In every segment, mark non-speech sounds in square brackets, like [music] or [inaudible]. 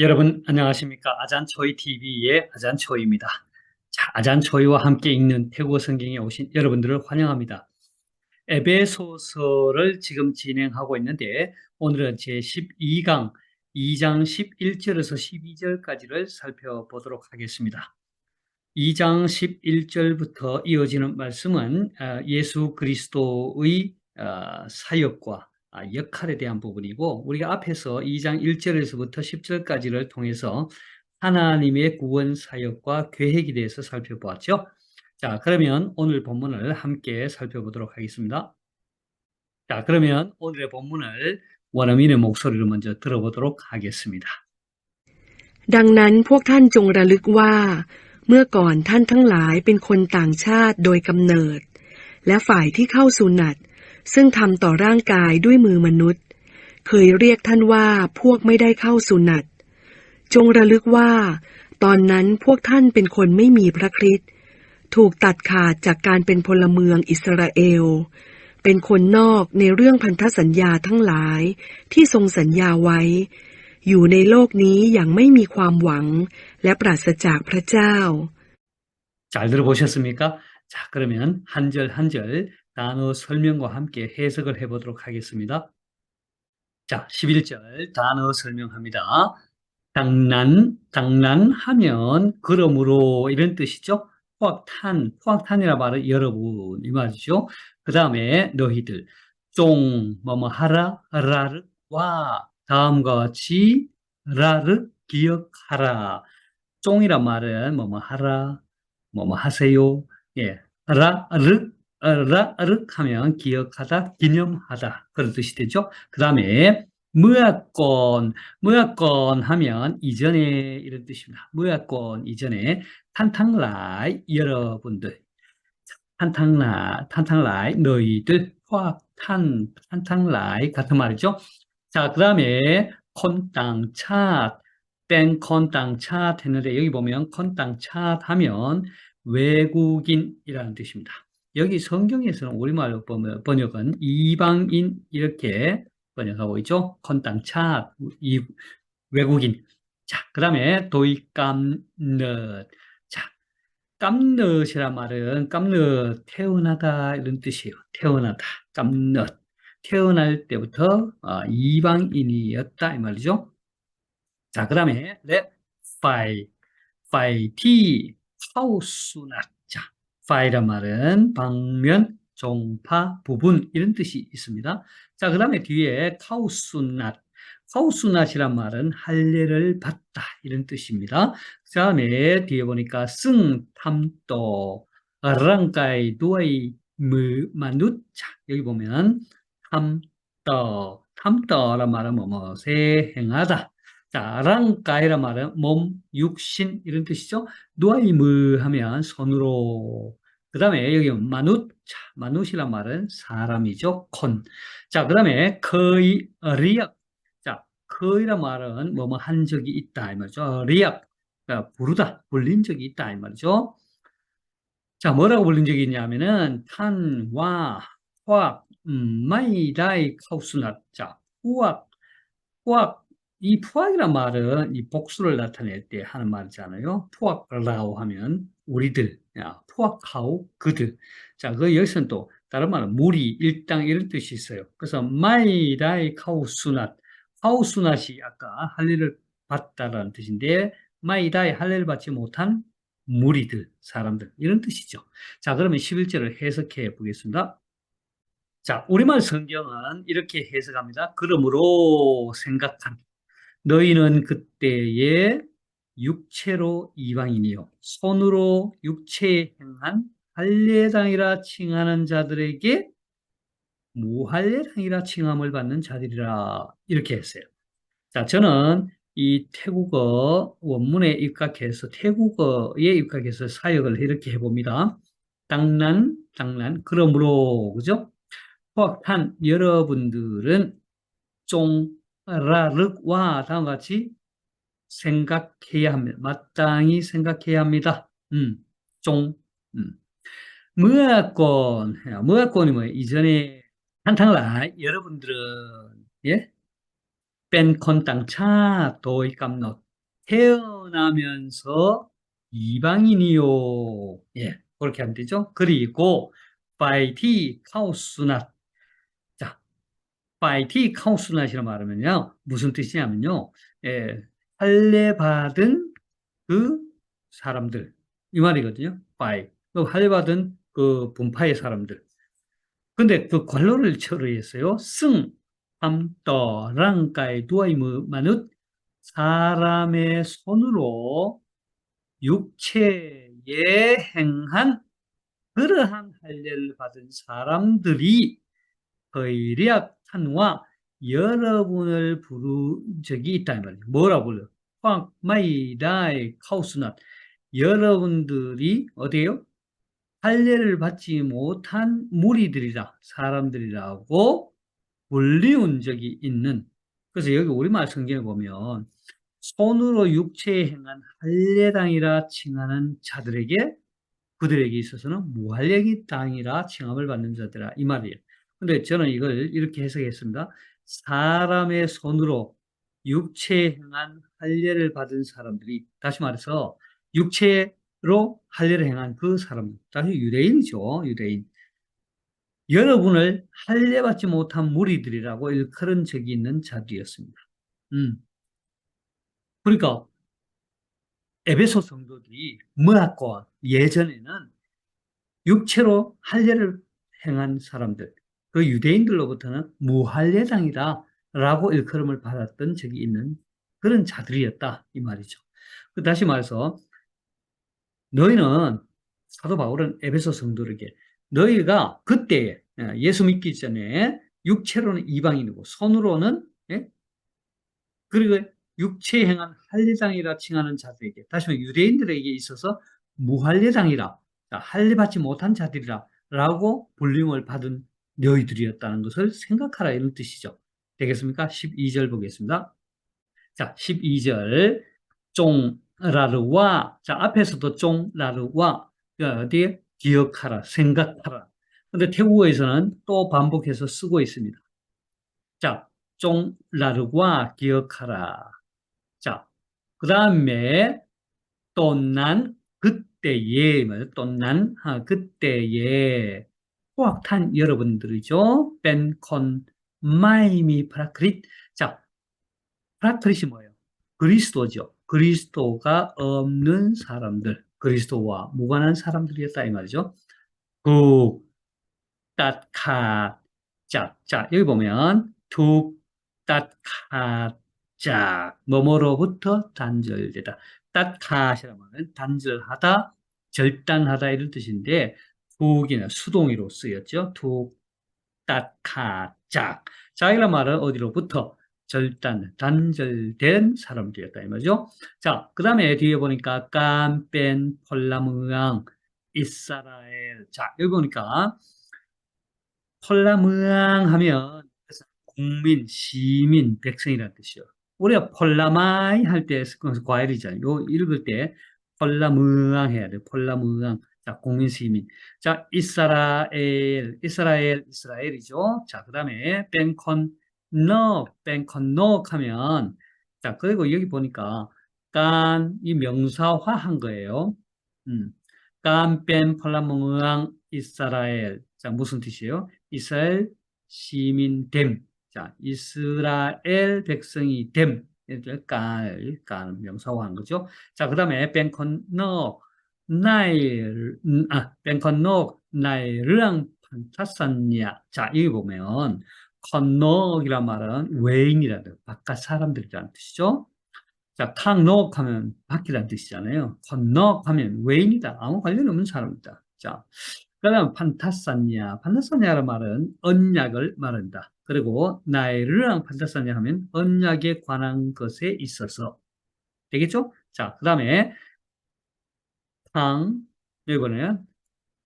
여러분 안녕하십니까 아잔초이 TV의 아잔초이입니다. 자, 아잔초이와 함께 읽는 태국어 성경에 오신 여러분들을 환영합니다. 에베소서를 지금 진행하고 있는데 오늘은 제 12강 2장 11절에서 12절까지를 살펴보도록 하겠습니다. 2장 11절부터 이어지는 말씀은 어, 예수 그리스도의 어, 사역과 아, 역할에 대한 부분이고 우리가 앞에서 2장 1절에서부터 10절까지를 통해서 하나님의 구원 사역과 계획에 대해서 살펴보았죠. 자, 그러면 오늘 본문을 함께 살펴보도록 하겠습니다. 자, 그러면 오늘의 본문을 원어민의 목소리로 먼저 들어보도록 하겠습니다. ดังนั้นพวกท่านจงระลึกว่า เมื่อก่อนท่านทั้งหลายเป็นคนต่างชาติโดยกำเนิด และฝ่ายที่เข้าสุนัต ซึ่งทำต่อร่างกายด้วยมือมนุษย์ เคยเรียกท่านว่าพวกไม่ได้เข้าสุนัตจงระลึกว่า ตอนนั้นพวกท่านเป็นคนไม่มีพระคริสต์ถูกตัดขาดจากการเป็นพลเมืองอิสราเอล เป็นคนนอกในเรื่องพันธสัญญาทั้งหลายที่ทรงสัญญาไว้ อยู่ในโลกนี้อย่างไม่มีความหวัง และปราศจากพระเจ้า 잘 들어보셨습니까? 자, 그러면 한 절 한 절 단어 설명과 함께 해석을 해보도록 하겠습니다. 자, 11절 단어 설명합니다. 장난, 장난하면 그러므로 이런 뜻이죠. 포악탄, 포악탄이라 말은 여러분 이 말이죠. 그 다음에 너희들 쫑 뭐뭐 하라 라르 와 다음과 같이 라르 기억하라. 쫑이란 말은 뭐뭐 하라 뭐뭐 하세요. 예, 라르 라 르 하면 기억하다, 기념하다 그런 뜻이 되죠. 그 다음에 무야권, 무야권 하면 이전에 이런 뜻입니다. 무야권 이전에 탄탕라이 여러분들, 탄탕라, 탄탕라이 너희들, 화탄, 탄탕라이 같은 말이죠. 자, 그 다음에 콘땅차, 땡 콘땅차 했는데 여기 보면 콘땅차 하면 외국인이라는 뜻입니다. 여기 성경에서는 우리말로 번역은 이방인 이렇게 번역하고 있죠. 컨땅차 이 외국인. 자, 그 다음에 도이깜넛. 자, 깜넛이란 말은 깜넛 태어나다 이런 뜻이에요. 태어나다. 깜넛. 태어날 때부터 어, 이방인이었다 이 말이죠. 자, 그 다음에 렛 파이 파이티 하우스낫. 자, 파이란 말은 방면, 종파, 부분 이런 뜻이 있습니다. 자, 그 다음에 뒤에 카우스낫. 카우스낫이란 말은 할례를 받다 이런 뜻입니다. 그 다음에 뒤에 보니까 승, 탐도, 랑가이, 두아이, 무, 마누. 자, 여기 보면 탐떠, 탐떠란 말은 뭐뭐세 행하다. 자, 랑가이란 말은 몸, 육신 이런 뜻이죠. 누아이무 하면 손으로. 그 다음에 여기 마누, 자, 마누시란 말은 사람이죠. 콘. 자, 그 다음에 거의 리약. 자, 거의란 말은 뭐뭐 한 적이 있다 이 말이죠. 리약. 그러니까 부르다, 불린 적이 있다 이 말이죠. 자, 뭐라고 불린 적이 있냐면은 탄, 와, 화학, 음, 마이 다이 카우스낫. 자, 후학, 후학 이 푸악이란 말은 이 복수를 나타낼 때 하는 말이잖아요. 푸악라고 하면 우리들, 야, 푸악하우 그들. 자, 그 여기서는 또 다른 말은 무리, 일당 이런 뜻이 있어요. 그래서 마이 다이 카우수낫, 카우수낫이 아까 할례를 받다라는 뜻인데 마이 다이 할례를 받지 못한 무리들, 사람들 이런 뜻이죠. 자, 그러면 11절을 해석해 보겠습니다. 자, 우리말 성경은 이렇게 해석합니다. 그러므로 생각한 너희는 그때에 육체로 이방인이요 손으로 육체에 행한 할례당이라 칭하는 자들에게 무할례당이라 칭함을 받는 자들이라 이렇게 했어요. 자, 저는 이 태국어 원문에 입각해서 태국어에 입각해서 사역을 이렇게 해봅니다. 땅난, 땅난. 그러므로 그죠? 포악한 여러분들은 쫑 라륵와 다음 같이 생각해야 합니다. 마땅히 생각해야 합니다. 음, 종. 음. 무학권, 무학권이 뭐예요? 이전에 한탕라 아, 여러분들은 예? 뺀컨땅차 도이감노 태어나면서 이방인이요. 예, 그렇게 하면 되죠. 그리고 바이티 카오스나 자, 바이티 카우스낫이라 말하면요. 무슨 뜻이냐면요. 예, 할례받은 그 사람들. 이 말이거든요. 바이. 그 할례받은 그 분파의 사람들. 근데 그 관로를 처리했어요. 승, 함 떠, 랑가이, 두아이무, 마누 사람의 손으로 육체에 행한 그러한 할례를 받은 사람들이 거이리악 탄와 여러분을 부른 적이 있다 이 말이에요. 뭐라 불러? 꽉 마이다이 카우스낫 여러분들이 어디에요? 할례를 받지 못한 무리들이라 사람들이라고 불리운 적이 있는 그래서 여기 우리말 성경에 보면 손으로 육체에 행한 할례당이라 칭하는 자들에게 그들에게 있어서는 무할례기 당이라 칭함을 받는 자들아 이 말이에요. 근데 저는 이걸 이렇게 해석했습니다. 사람의 손으로 육체에 행한 할례를 받은 사람들이 다시 말해서 육체로 할례를 행한 그 사람들 다시 유대인이죠. 유대인. 여러분을 할례 받지 못한 무리들이라고 일컬은 적이 있는 자들이었습니다. 음. 그러니까 에베소 성도들이 문학과 예전에는 육체로 할례를 행한 사람들, 그 유대인들로부터는 무할례당이다 라고 일컬음을 받았던 적이 있는 그런 자들이었다 이 말이죠. 그 다시 말해서 너희는 사도 바울은 에베소 성도에게 너희가 그때에 예, 예수 믿기 전에 육체로는 이방인이고 손으로는 예? 그리고 육체에 행한 할례당이라 칭하는 자들에게 다시 말해 유대인들에게 있어서 무할례당이라 자, 할례받지 못한 자들이라 라고 불림을 받은 너희들이었다는 것을 생각하라 이런 뜻이죠. 되겠습니까? 12절 보겠습니다. 자, 12절 쫑라르와 자 앞에서도 쫑라르와 어디에 기억하라 생각하라. 근데 태국어에서는 또 반복해서 쓰고 있습니다. 자, 쫑라르와 기억하라. 자, 그 다음에 또 난 그때에 또난 아, 그때에 포악탄 여러분들이죠. 벤콘 마이미 프라크릿. 자, 프라크릿이 뭐예요? 그리스도죠. 그리스도가 없는 사람들, 그리스도와 무관한 사람들이었다 이 말이죠. 그 따카 자, 자 여기 보면 툭 따카 자 뭐뭐로부터 단절되다. 따카시라는 말은 단절하다, 절단하다 이런 뜻인데 툭이나 수동이로 쓰였죠. 툭 따카 짝. 자 이런 말은 어디로부터 절단, 단절된 사람들이었다 이 말이죠. 자, 그 다음에 뒤에 보니까 깜뺀 폴라무앙 이스라엘. 자, 여기 보니까 폴라무앙 하면 국민, 시민, 백성이라는 뜻이요. 우리가 폴라마이 할 때 과일이잖아요. 요 읽을 때 폴라무앙 해야 돼. 폴라무앙. 자, 국민, 시민. 자, 이스라엘, 이스라엘, 이스라엘이죠. 자, 그 다음에 벤콘 너, 뺑컨너 하면 자 그리고 여기 보니까 깐 이 명사화 한 거예요. 음. 깐뺀 폴라몽왕 이스라엘 자 무슨 뜻이에요? 이스라엘 시민됨 자 이스라엘 백성이 됨 이렇게 깐, 깐 명사화 한 거죠. 자 그 다음에 뺑컨너 나일 아 뺑컨너 나일랑 판타산냐 자 여기 보면 컨넉이란 말은 외인이라는 바깥 사람들이라는 뜻이죠. 자, 탕넉 하면 밖이라는 뜻이잖아요. 컨넉 하면 외인이다. 아무 관련 없는 사람이다. 자, 그 다음 판타사냐. 판타사냐라는 말은 언약을 말한다. 그리고 나이르랑 판타사냐 하면 언약에 관한 것에 있어서 되겠죠? 자, 그 다음에 탕, 보면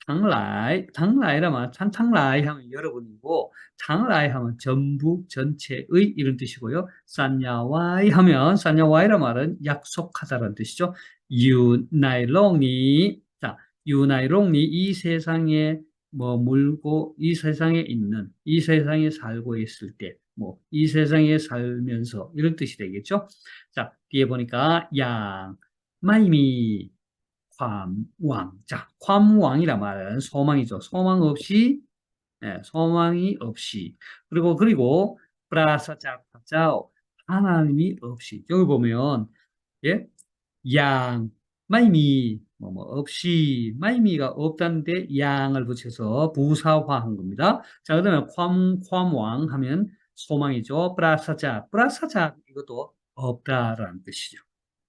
장라이, 장라이라 말, 장, 장라이 하면 여러분이고, 장라이 하면 전부, 전체의 이런 뜻이고요. 산야와이 하면, 산야와이라 말은 약속하다라는 뜻이죠. 유나이롱이, 자, 유나이롱이 이 세상에 머물고, 이 세상에 있는, 이 세상에 살고 있을 때, 뭐, 이 세상에 살면서 이런 뜻이 되겠죠. 자, 뒤에 보니까 양, 마이미, 괌왕. 자, 괌왕이란 말은 소망이죠. 소망 없이, 예, 소망이 없이. 그리고, 그리고, 플러스 자, 자, 하나님이 없이. 여기 보면, 예, 양, 마이미, 뭐, 뭐, 없이, 마이미가 없다는데 양을 붙여서 부사화한 겁니다. 자, 그 다음에 괌, 괌왕 하면 소망이죠. 브라사자, 브라사자, 이것도 없다라는 뜻이죠.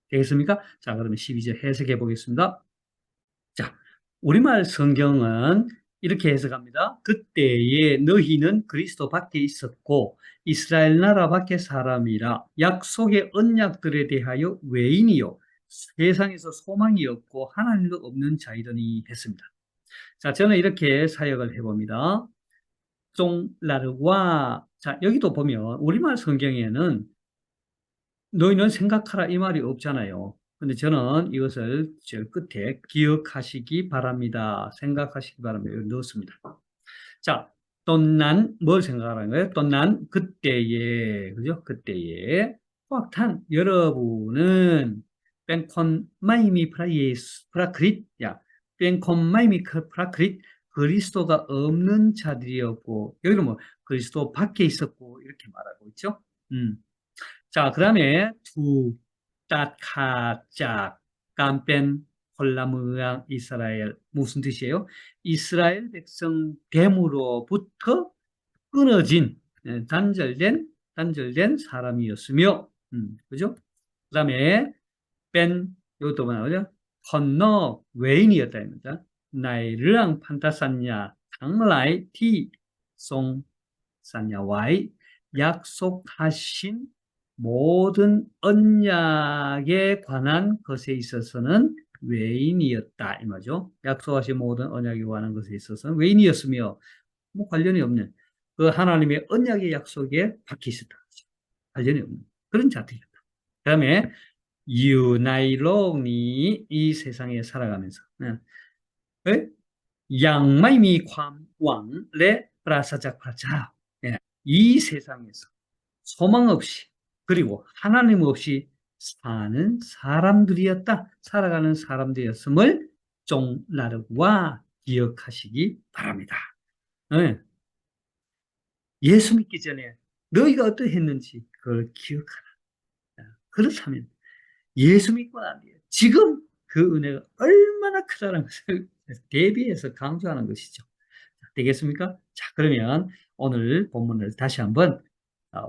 되겠습니까? 자, 그러면 12절 해석해 보겠습니다. 자, 우리말 성경은 이렇게 해석합니다. 그때에 너희는 그리스도 밖에 있었고 이스라엘 나라 밖에 사람이라 약속의 언약들에 대하여 외인이요 세상에서 소망이 없고 하나님도 없는 자이더니 했습니다. 자, 저는 이렇게 사역을 해봅니다. 쫑라르와 자, 여기도 보면 우리말 성경에는 너희는 생각하라 이 말이 없잖아요. 근데 저는 이것을 저 끝에 기억하시기 바랍니다. 생각하시기 바랍니다. 넣었습니다. 자, 또난 뭘 생각하라는 거예요? 또난 그때에 그죠? 그때에 확탄 여러분은 뺑콘 마이미 프라이스 프라크릿 야 뺑콘 마이미 프라크릿 그리스도가 없는 자들이었고 여기는 뭐 그리스도 밖에 있었고 이렇게 말하고 있죠. 음. 자, 그 다음에 두, 따카 짝, 깜뺀, 홀라무양 이스라엘 무슨 뜻이에요? 이스라엘 백성 됨으로부터 끊어진 예, 단절된 단절된 사람이었으며, 음, 그죠? 그 다음에 뺀 이것도 뭐나오죠? 건너 외인이었다 입니다. 나이르랑 판타산냐 당라이 티 송 산야와이 약속하신 모든 언약에 관한 것에 있어서는 외인이었다 이 말이죠. 약속하신 모든 언약에 관한 것에 있어서는 외인이었으며 뭐 관련이 없는 그 하나님의 언약의 약속에 박혀 있었다. 관련이 없는 그런 자들이었다. 그 다음에 유나이롱이 이 세상에 살아가면서 네. 양마이미 광왕레 프라사작파자 이 세상에서 소망 없이 그리고 하나님 없이 사는 사람들이었다. 살아가는 사람들이었음을 종라르와 기억하시기 바랍니다. 네. 예수 믿기 전에 너희가 어떠했는지 그걸 기억하라. 그렇다면 예수 믿고 난 뒤에 지금 그 은혜가 얼마나 크다는 것을 [laughs] 대비해서 강조하는 것이죠. 되겠습니까? 자, 그러면 오늘 본문을 다시 한번 어,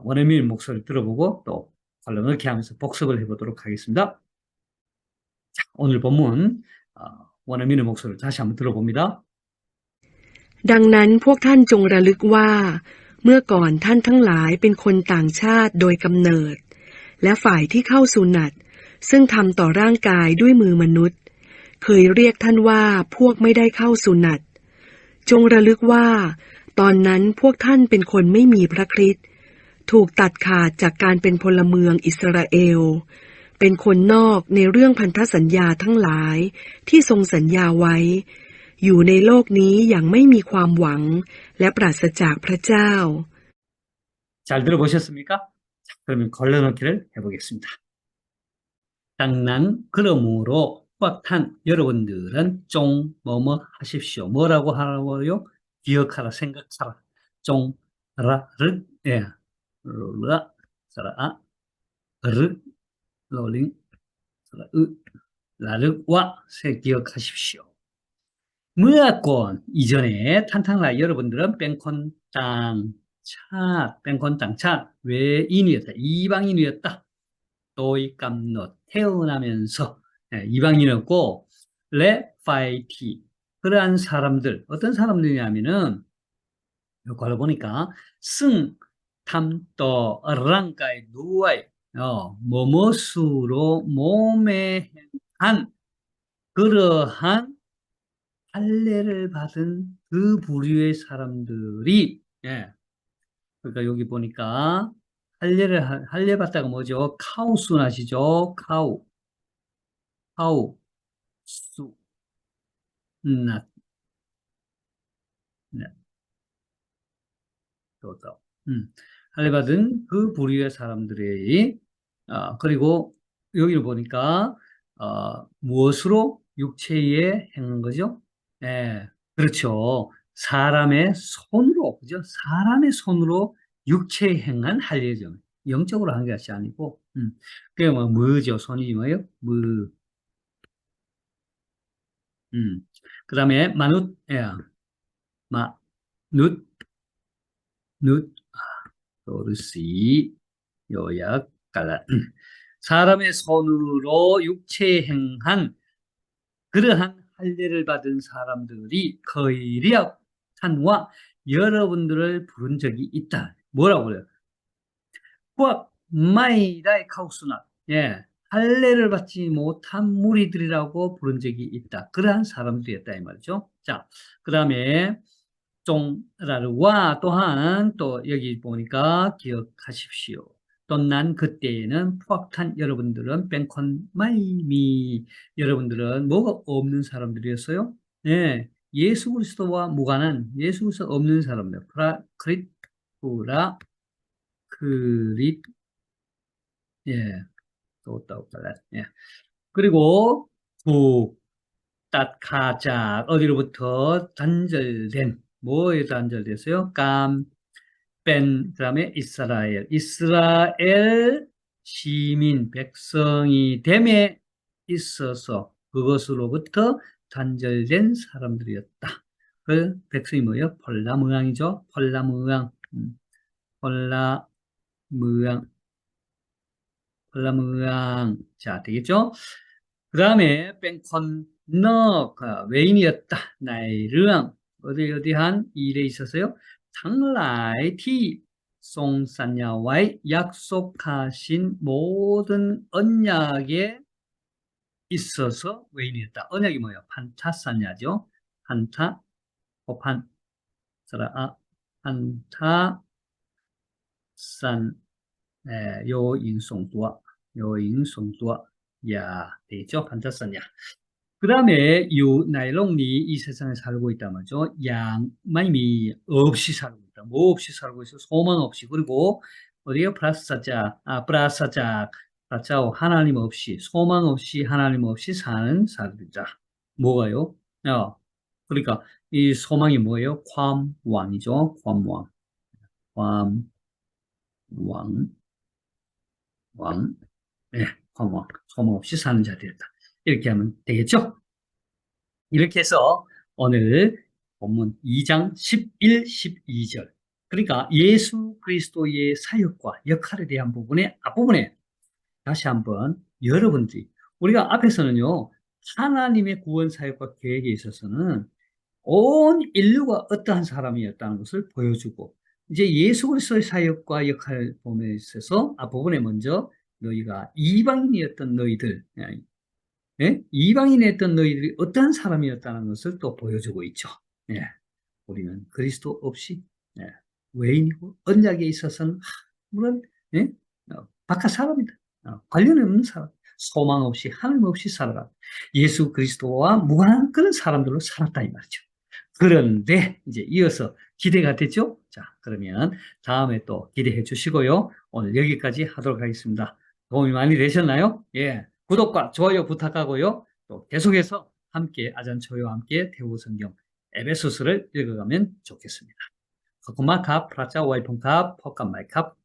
원어민 목소리를 들어보고 또 관련을 이렇게 하면서 복습을 해보도록 하겠습니다. 자, 오늘 본문 어, 원어민의 목소리를 다시 한번 들어봅니다. ดังนั้นพวกท่านจงระลึกว่า เมื่อก่อนท่านทั้งหลายเป็นคนต่างชาติโดยกำเนิด และฝ่ายที่เข้าสุนัตซึ่งทำต่อร่างกายด้วยมือมนุษย์ เคยเรียกท่านว่าพวกไม่ได้เข้าสุนัตจงระลึกว่า ตอนนั้นพวกท่านเป็นคนไม่มีพระคริสต์ ถูกตัดขาดจากการเป็นพลเมืองอิสราเอล เป็นคนนอกในเรื่องพันธสัญญาทั้งหลายที่ทรงสัญญาไว้ อยู่ในโลกนี้อย่างไม่มีความหวัง และปราศจากพระเจ้า 잘 들어보셨습니까? 자, 그러면 걸러넣기를 해보겠습니다. 땅난 그러므로 꽉탄 여러분들은 쫑 뭐뭐 하십시오. 뭐라고 하라고요? 기억하라, 생각하라. 쫑, 라, 르, 예. 라, 사라, 아, 르, 로링, 사라, 으, 라르와 세 기억하십시오. 무야권 이전에 탄탄라 여러분들은 뺑콘 땅, 차, 뺑콘 땅, 차, 외인이었다. 이방인이었다. 또이 깜넛, 태어나면서 예, 이방인이었고, 레, 파이티. 그러한 사람들, 어떤 사람들이냐면은, 요거를 보니까, 승, 탐떠, 랑가이, 누아이, 어, 뭐뭐수로 몸에 한, 그러한 할례를 받은 그 부류의 사람들이, 예. 그러니까 여기 보니까, 할례를, 하- 할례 받다가 뭐죠? 카우스 나시죠? 카우. 카우. 수. 낫. 네. 또, 또. 음. 할례 받은 그 부류의 사람들의 어, 그리고 여기를 보니까 어, 무엇으로 육체에 행한 거죠? 예, 그렇죠. 사람의 손으로, 그죠? 사람의 손으로 육체에 행한 할례죠. 영적으로 한 것이 아니고, 음. 그게 뭐, 무죠? 손이 뭐예요? 무. 음. 그 다음에, 마누, 예. 마, 눕, 눕, 도르시, 요약, 갈라. 음. 사람의 손으로 육체에 행한 그러한 할례를 받은 사람들이 거의리압 산과 여러분들을 부른 적이 있다. 뭐라고 그래요? 후압 마이다의 카우스나 예 할례를 받지 못한 무리들이라고 부른 적이 있다. 그러한 사람들이었다 이 말이죠. 자, 그 다음에 쫑라르와 또한 또 여기 보니까 기억하십시오. 또난 그때에는 포악탄 여러분들은 뱅컨 마이미 여러분들은 뭐가 없는 사람들이었어요? 네, 예수 그리스도와 무관한 예수 그리스도 없는 사람들 프라 크리프라 크릿 예, 또또 예. 그리고 부 따카자 어디로부터 단절된 뭐에 단절됐어요? 감, 뺀 그 다음에 이스라엘 이스라엘 시민 백성이 됨에 있어서 그것으로부터 단절된 사람들이었다. 그 백성이 뭐예요? 폴라무앙이죠. 폴라무앙, 음, 폴라무앙, 폴라무앙. 자, 되겠죠? 그 다음에 뺑컨너 외인이었다. 나이르앙 어디 어디한 일에 있어서요. 장라이티 송산야와의 약속하신 모든 언약에 있어서 외인이었다. 언약이 뭐예요? 판타산야죠. 판타, 호판, 사라, 판타, 산, 에, 요인송두아, 요인송두아, 야, 되겠죠? 판타산야. 그 다음에 유 나일롱리 이 세상에 살고 있다 말이죠. 양만이 없이 살고 있다. 뭐 없이 살고 있어? 소망 없이. 그리고 어디요? 프라사자, 아, 프라사자, 프라자오 하나님 없이, 소망 없이, 하나님 없이 사는 사람들이다. 뭐가요? 어, 그러니까 이 소망이 뭐예요? 괌왕이죠. 괌왕. 괌왕. 왕. 네, 괌왕. 소망 없이 사는 자들이다. 이렇게 하면 되겠죠? 이렇게 해서 오늘 본문 2장 11, 12절 그러니까 예수 그리스도의 사역과 역할에 대한 부분의 앞부분에 다시 한번 여러분들이 우리가 앞에서는요 하나님의 구원 사역과 계획에 있어서는 온 인류가 어떠한 사람이었다는 것을 보여주고 이제 예수 그리스도의 사역과 역할 부분에 있어서 앞부분에 먼저 너희가 이방인이었던 너희들 예? 이방인이었던 너희들이 어떠한 사람이었다는 것을 또 보여주고 있죠. 예. 우리는 그리스도 없이 예. 외인이고 언약에 있어서는 물론 예? 어, 바깥 사람이다. 어, 관련 없는 사람. 소망 없이 하나님 없이 살아가 예수 그리스도와 무관한 그런 사람들로 살았다 이 말이죠. 그런데 이제 이어서 기대가 됐죠? 자, 그러면 다음에 또 기대해 주시고요. 오늘 여기까지 하도록 하겠습니다. 도움이 많이 되셨나요? 예. 구독과 좋아요 부탁하고요. 또 계속해서 함께 아전초요와 함께 대우성경 에베소스를 읽어가면 좋겠습니다. 코코마캅, 프라자, 와이폰캅, 포카마이캅,